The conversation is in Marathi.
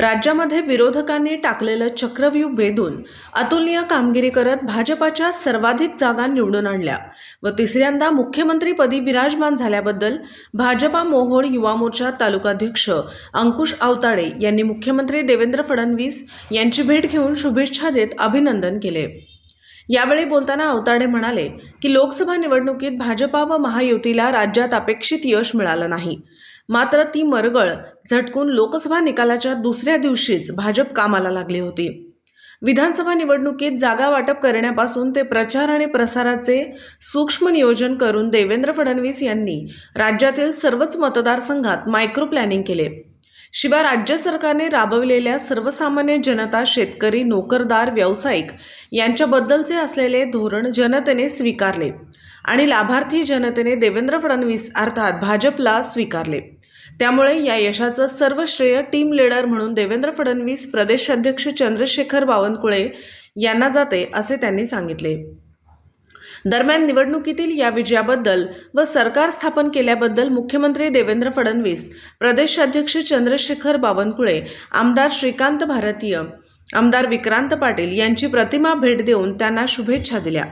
राज्यामध्ये विरोधकांनी टाकलेलं चक्रव्यूह भेदून अतुलनीय कामगिरी करत भाजपाच्या सर्वाधिक जागा निवडून आणल्या व तिसऱ्यांदा मुख्यमंत्रीपदी विराजमान झाल्याबद्दल भाजपा मोहोळ युवा मोर्चा तालुकाध्यक्ष अंकुश आवताडे यांनी मुख्यमंत्री देवेंद्र फडणवीस यांची भेट घेऊन शुभेच्छा देत अभिनंदन केले. यावेळी बोलताना अवताडे म्हणाले की लोकसभा निवडणुकीत भाजपा व महायुतीला राज्यात अपेक्षित यश मिळालं नाही. मात्र ती मरगळ झटकून लोकसभा निकालाच्या दुसऱ्या दिवशीच भाजप कामाला लागली होती. विधानसभा निवडणुकीत जागा वाटप करण्यापासून ते प्रचार आणि प्रसाराचे सूक्ष्म नियोजन करून देवेंद्र फडणवीस यांनी राज्यातील सर्वच मतदारसंघात मायक्रो प्लॅनिंग केले. शिवाय राज्य सरकारने राबविलेल्या सर्वसामान्य जनता शेतकरी नोकरदार व्यावसायिक यांच्याबद्दलचे असलेले धोरण जनतेने स्वीकारले आणि लाभार्थी जनतेने देवेंद्र फडणवीस अर्थात भाजपला स्वीकारले. त्यामुळे या यशाचं सर्व श्रेय टीम लीडर म्हणून देवेंद्र फडणवीस प्रदेशाध्यक्ष चंद्रशेखर बावनकुळे यांना जाते असे त्यांनी सांगितले. दरम्यान निवडणुकीतील या विजयाबद्दल व सरकार स्थापन केल्याबद्दल मुख्यमंत्री देवेंद्र फडणवीस प्रदेशाध्यक्ष चंद्रशेखर बावनकुळे आमदार श्रीकांत भारतीय आमदार विक्रांत पाटील यांची प्रतिमा भेट देऊन त्यांना शुभेच्छा दिल्या.